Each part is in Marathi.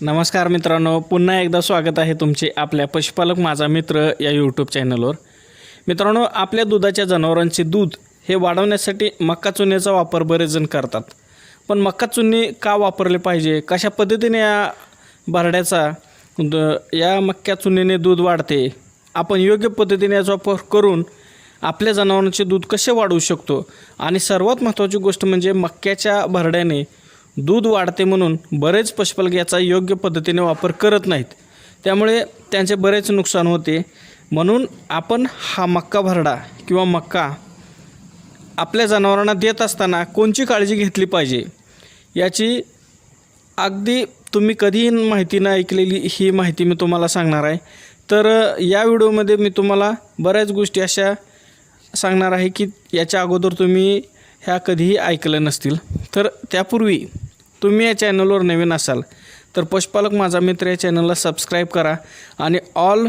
नमस्कार मित्रांनो पुन्हा एकदा स्वागत आहे तुमचे आपल्या पशुपालक माझा मित्र या यूट्यूब चॅनलवर मित्रांनो आपल्या दुधाच्या जनावरांचे दूध हे वाढवण्यासाठी मक्का चुन्याचा वापर बरेच जण करतात. पण मक्का चुन्नी का वापरले पाहिजे? कशा पद्धतीने या भरड्याचा द या मक्का चुन्नीने दूध वाढते? आपण योग्य पद्धतीने याचा वापर करून आपल्या जनावरांचे दूध कसे वाढवू शकतो? आणि सर्वात महत्त्वाची गोष्ट म्हणजे मक्याच्या भरड्याने दूध वाढते म्हणून बरेच पशुपालक याचा योग्य पद्धतीने वापर करत नाहीत. त्यामुळे त्यांचे बरेच नुकसान होते. म्हणून आपण हा मक्का भरडा किंवा मक्का आपल्या जनावरांना देत असताना कोणची काळजी घेतली पाहिजे? याची अगदी तुम्ही कधीही माहिती न ऐकलेली ही माहिती मी तुम्हाला सांगणार आहे. तर या व्हिडिओमध्ये मी तुम्हाला बऱ्याच गोष्टी अशा सांगणार आहे की याच्या अगोदर तुम्ही ह्या कधीही ऐकलं नसतील. तर त्यापूर्वी तुम्ही या चॅनलवर नवीन असाल तर पशुपालक माझा मित्र या चॅनलला सबस्क्राईब करा आणि ऑल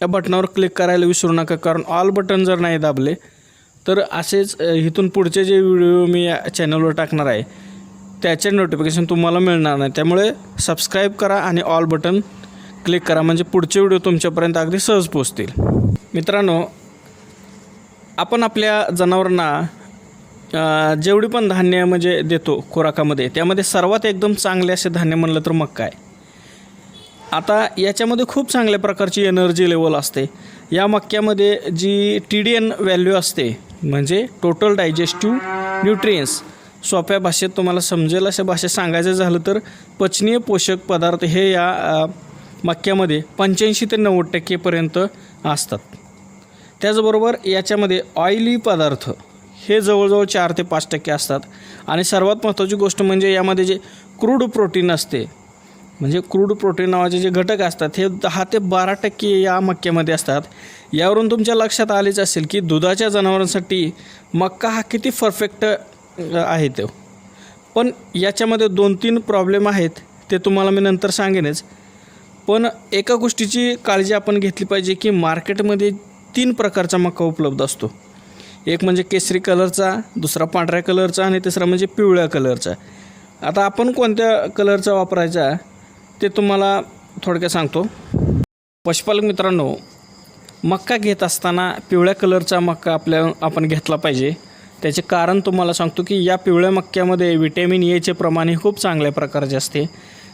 या बटनावर क्लिक करायला विसरू नका कारण ऑल बटन जर नाही दाबले तर असेच इथून पुढचे जे व्हिडिओ मी या चॅनलवर टाकणार आहे त्याचे नोटिफिकेशन तुम्हाला मिळणार नाही. त्यामुळे सबस्क्राईब करा आणि ऑल बटन क्लिक करा म्हणजे पुढचे व्हिडिओ तुमच्यापर्यंत अगदी सहज पोचतील मित्रांनो आपण आपल्या जनावरांना जेवढी पण धान्य म्हणजे देतो खुराकामध्ये त्यामध्ये सर्वात एकदम चांगले असे धान्य म्हणलं तर मक्का आहे. आता याच्यामध्ये खूप चांगल्या प्रकारची एनर्जी लेवल असते. या मक्क्यामध्ये जी टी डी एन व्हॅल्यू असते म्हणजे टोटल डायजेस्टिव्ह न्यूट्रियन्स सोप्या भाषेत तुम्हाला समजेल अशा भाषेत सांगायचं झालं तर पचनीय पोषक पदार्थ हे या मक्क्यामध्ये पंच्याऐंशी ते नव्वद टक्केपर्यंत असतात. त्याचबरोबर याच्यामध्ये ऑइली पदार्थ हे जवळजवळ चार ते पाच टक्के असतात. आणि सर्वात महत्त्वाची गोष्ट म्हणजे यामध्ये जे क्रूड प्रोटीन असते म्हणजे क्रूड प्रोटीन नावाचे जे घटक असतात हे दहा ते बारा टक्के या मक्यामध्ये असतात. यावरून तुमच्या लक्षात आलेच असेल की दुधाच्या जनावरांसाठी मक्का हा किती परफेक्ट आहे तो. पण याच्यामध्ये दोन तीन प्रॉब्लेम आहेत ते तुम्हाला मी नंतर सांगेनच. पण एका गोष्टीची काळजी आपण घेतली पाहिजे की मार्केटमध्ये तीन प्रकारचा मका उपलब्ध असतो. एक म्हणजे केसरी कलरचा दुसरा पांढऱ्या कलरचा आणि तिसरा म्हणजे पिवळ्या कलरचा. आता आपण कोणत्या कलरचा वापरायचा ते तुम्हाला थोडक्यात सांगतो. पशुपालक मित्रांनो मक्का घेत असताना पिवळ्या कलरचा मक्का आपल्या आपण घेतला पाहिजे. त्याचे कारण तुम्हाला सांगतो की या पिवळ्या मक्क्यामध्ये व्हिटॅमिन एचे प्रमाण हे खूप चांगल्या प्रकारचे असते.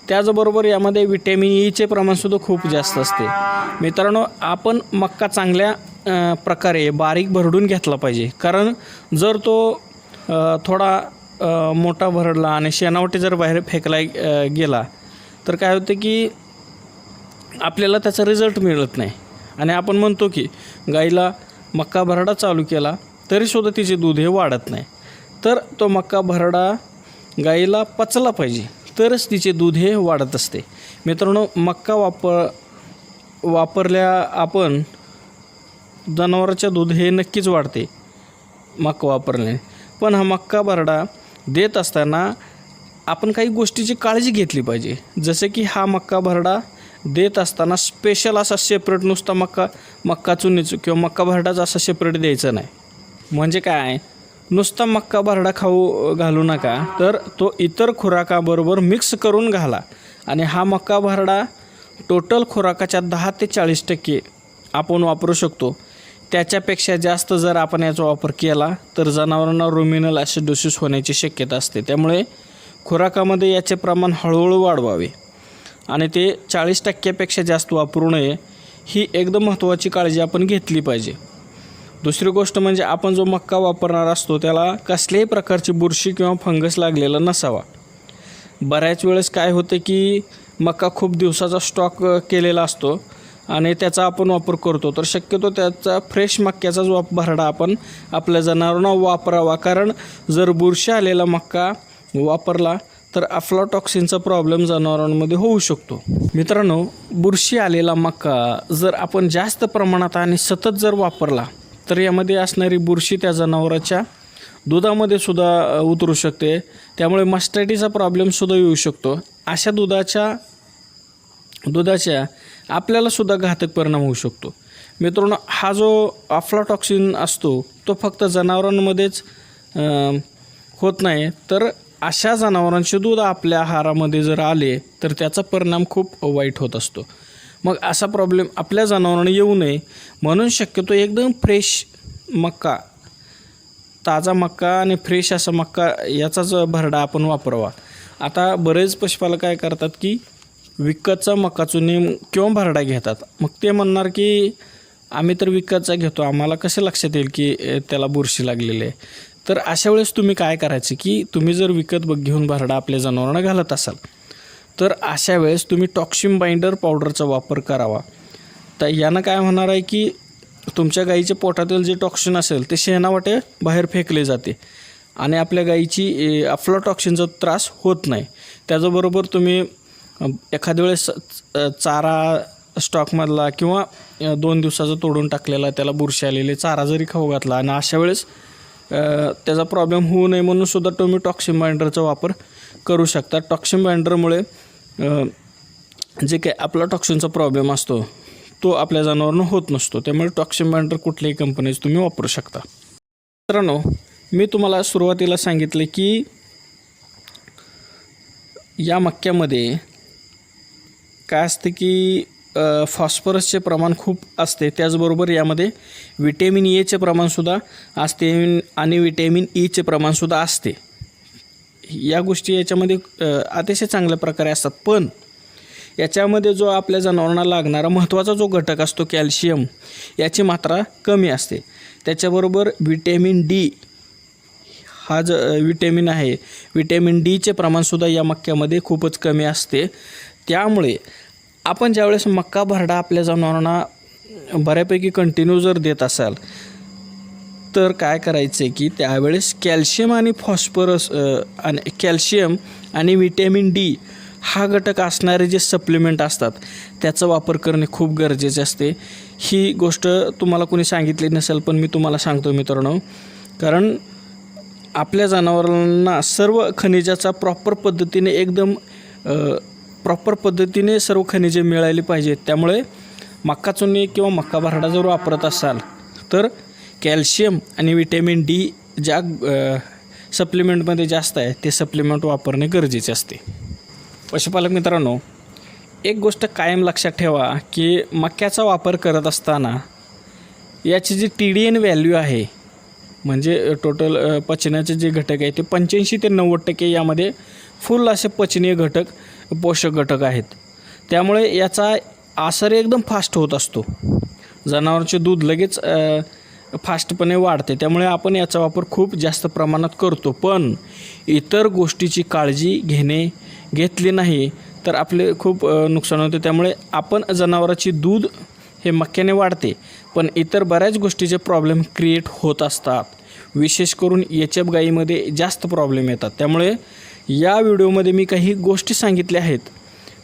त्याचबरोबर यामध्ये विटॅमिन ईचे e प्रमाणसुद्धा खूप जास्त असते. मित्रांनो आपण मक्का चांगल्या प्रकारे बारीक भरडून घेतला पाहिजे. कारण जर तो थोडा मोठा भरडला आणि शेणावटी जर बाहेर फेकला गेला तर काय होतं की आपल्याला त्याचा रिझल्ट मिळत नाही. आणि आपण म्हणतो की गाईला मक्का भरडा चालू केला तरीसुद्धा तिचे दूध हे वाढत नाही. तर तो मक्का भरडा गाईला पचला पाहिजे. तरच तिचे दूध हे वाढत असते. मित्रांनो मक्का वापर वापरल्या आपण जनावराच्या दूध हे नक्कीच वाढते मक्का वापरल्याने. पण हा मक्का भरडा देत असताना आपण काही गोष्टीची काळजी घेतली पाहिजे. जसे की हा मक्का भरडा देत असताना स्पेशल असा सेपरेट नुसता मक्का मक्का चुनीचं किंवा मक्का भरडाचा असा सेपरेट द्यायचा नाही. म्हणजे काय? आहे नुसता मक्का भरडा खाऊ घालू नका. तर तो इतर खुराकाबरोबर मिक्स करून घाला. आणि हा मक्का भरडा टोटल खुराकाच्या दहा ते चाळीस टक्के आपण वापरू शकतो. त्याच्यापेक्षा जास्त जर आपण याचा वापर केला तर जनावरांना रुमिनल ॲसिडोसिस होण्याची शक्यता असते. त्यामुळे खुराकामध्ये याचे प्रमाण हळूहळू वाढवावे. आणि ते चाळीस टक्क्यापेक्षा जास्त वापरू नये ही एकदम महत्त्वाची काळजी आपण घेतली पाहिजे. दुसरी गोष्ट म्हणजे आपण जो मक्का वापरणार असतो त्याला कसल्याही प्रकारची बुरशी किंवा फंगस लागलेला नसावा. बऱ्याच वेळेस काय होते की मक्का खूप दिवसाचा स्टॉक केलेला असतो आणि त्याचा आपण वापर करतो. तर शक्यतो त्याचा फ्रेश मक्याचाच वाप भरडा आपण आपल्या जनावरांना वापरावा. कारण जर बुरशी आलेला मक्का वापरला तर अफ्लाटॉक्सिनचा प्रॉब्लेम जनावरांमध्ये होऊ शकतो. मित्रांनो बुरशी आलेला मक्का जर आपण जास्त प्रमाणात आणि सतत जर वापरला तर यामध्ये असणारी बुरशी त्या जनावराच्या दुधामध्ये सुद्धा उतरू शकते. त्यामुळे मस्टॅटीचा प्रॉब्लेमसुद्धा येऊ शकतो. अशा दुधाच्या दुधाच्या आपल्यालासुद्धा घातक परिणाम होऊ शकतो. मित्रांनो हा जो अफ्लाटॉक्सिन असतो तो फक्त जनावरांमध्येच होत नाही. तर अशा जनावरांचे दूध आपल्या आहारामध्ये जर आले तर त्याचा परिणाम खूप वाईट होत असतो. मग असा प्रॉब्लेम आपल्या जनावरांना येऊ नये. म्हणून शक्यतो एकदम फ्रेश मक्का ताजा मक्का आणि फ्रेश असा मक्का याचाच भरडा आपण वापरावा. आता बरेच पशुपालक काय करतात की विकतचा मक्का चुनी किंवा भरडा घेतात. मग ते म्हणणार की आम्ही तर विकतचा घेतो आम्हाला कसं लक्षात येईल की त्याला बुरशी लागलेली आहे? तर अशा वेळेस तुम्ही काय करायचं की तुम्ही जर विकत बघ घेऊन भरडा आपल्या जनावरांना घालत असाल तर अशा वेळेस तुम्ही टॉक्सिम बाइंडर पावडरचा वापर करावा. तर यानं काय होणार आहे की तुमच्या गाईच्या पोटातील जे टॉक्सिन असेल ते शेणावाटे बाहेर फेकले जाते आणि आपल्या गाईची अफ्लोटॉक्सिनचा त्रास होत नाही. त्याचबरोबर तुम्ही एखाद्या वेळेस चारा स्टॉकमधला किंवा दोन दिवसाचा तोडून टाकलेला त्याला बुरशी आलेले चारा जरी खाऊ घातला आणि अशा वेळेस त्याचा प्रॉब्लेम होऊ नये म्हणून सुद्धा तुम्ही टॉक्सिम बाइंडरचा वापर करू शकता. टॉक्सिम बाइंडरमुळे जे काही आपला टॉक्सिनचा प्रॉब्लेम असतो तो आपल्या जनावरांना होत नसतो. त्यामुळे टॉक्सिन बाइंडर कुठल्याही कंपनीज तुम्ही वापरू शकता. मित्रांनो मी तुम्हाला सुरुवातीला सांगितले की या मक्क्यामध्ये काय असतं की फॉस्फरसचे प्रमाण खूप असते. त्याचबरोबर यामध्ये विटॅमिन एचे प्रमाणसुद्धा असते आणि विटॅमिन ईचे e प्रमाणसुद्धा असते. या गोष्टी याच्यामध्ये अतिशय चांगल्या प्रकारे असतात. पण याच्यामध्ये जो आपल्या जनावरांना लागणारा महत्त्वाचा जो घटक असतो कॅल्शियम याची मात्रा कमी असते. त्याच्याबरोबर विटॅमिन डी हा ज विटॅमिन आहे विटॅमिन डीचे प्रमाणसुद्धा या मक्यामध्ये खूपच कमी असते. त्यामुळे आपण ज्यावेळेस मक्का भरडा आपल्या जनावरांना बऱ्यापैकी कंटिन्यू जर देत असाल तर काय करायचं आहे की त्यावेळेस कॅल्शियम आणि फॉस्फरस आणि कॅल्शियम आणि विटॅमिन डी हा घटक असणारे जे सप्लिमेंट असतात त्याचा वापर करणे खूप गरजेचे असते. ही गोष्ट तुम्हाला कोणी सांगितली नसेल पण मी तुम्हाला सांगतो मित्रांनो. कारण आपल्या जनावरांना सर्व खनिजाचा प्रॉपर पद्धतीने एकदम प्रॉपर पद्धतीने सर्व खनिजे मिळाली पाहिजेत. त्यामुळे मक्का चुनी किंवा मक्का भरडा जर वापरत असाल तर कॅल्शियम आणि विटॅमिन डी ज्या सप्लिमेंटमध्ये जास्त आहे ते सप्लिमेंट वापरणे गरजेचे असते. पशुपालक मित्रांनो एक गोष्ट कायम लक्षात ठेवा की मक्याचा वापर करत असताना याची G T D N value आहे म्हणजे टोटल पचनाचे जे घटक आहे ते पंच्याऐंशी ते नव्वद टक्के यामध्ये फुल असे पचनीय घटक पोषक घटक आहेत. त्यामुळे याचा आसर एकदम फास्ट होत असतो. जनावरांचे दूध लगेच फास्टपणे वाढते. त्यामुळे आपण याचा वापर खूप जास्त प्रमाणात करतो. पण इतर गोष्टीची काळजी घेणे घेतली नाही तर आपले खूप नुकसान होते. त्यामुळे आपण जनावराची दूध हे मक्याने वाढते. पण इतर बऱ्याच गोष्टीचे प्रॉब्लेम क्रिएट होत असतात. विशेष करून एच एफ गाईमध्ये जास्त प्रॉब्लेम येतात. त्यामुळे या व्हिडिओमध्ये मी काही गोष्टी सांगितल्या आहेत.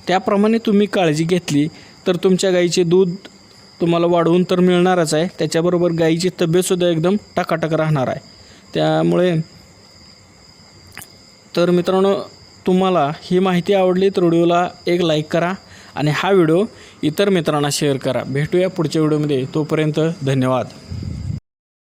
त्याप्रमाणे तुम्ही काळजी घेतली तर तुमच्या गाईचे दूध तुम्हाला वाढवून तर मिळणारच आहे. त्याच्याबरोबर गाईची तब्येतसुद्धा एकदम टकाटक राहणार आहे. त्यामुळे तर मित्रांनो तुम्हाला ही माहिती आवडली तर व्हिडिओला एक लाईक करा आणि हा व्हिडिओ इतर मित्रांना शेअर करा. भेटूया पुढच्या व्हिडिओमध्ये. तोपर्यंत धन्यवाद.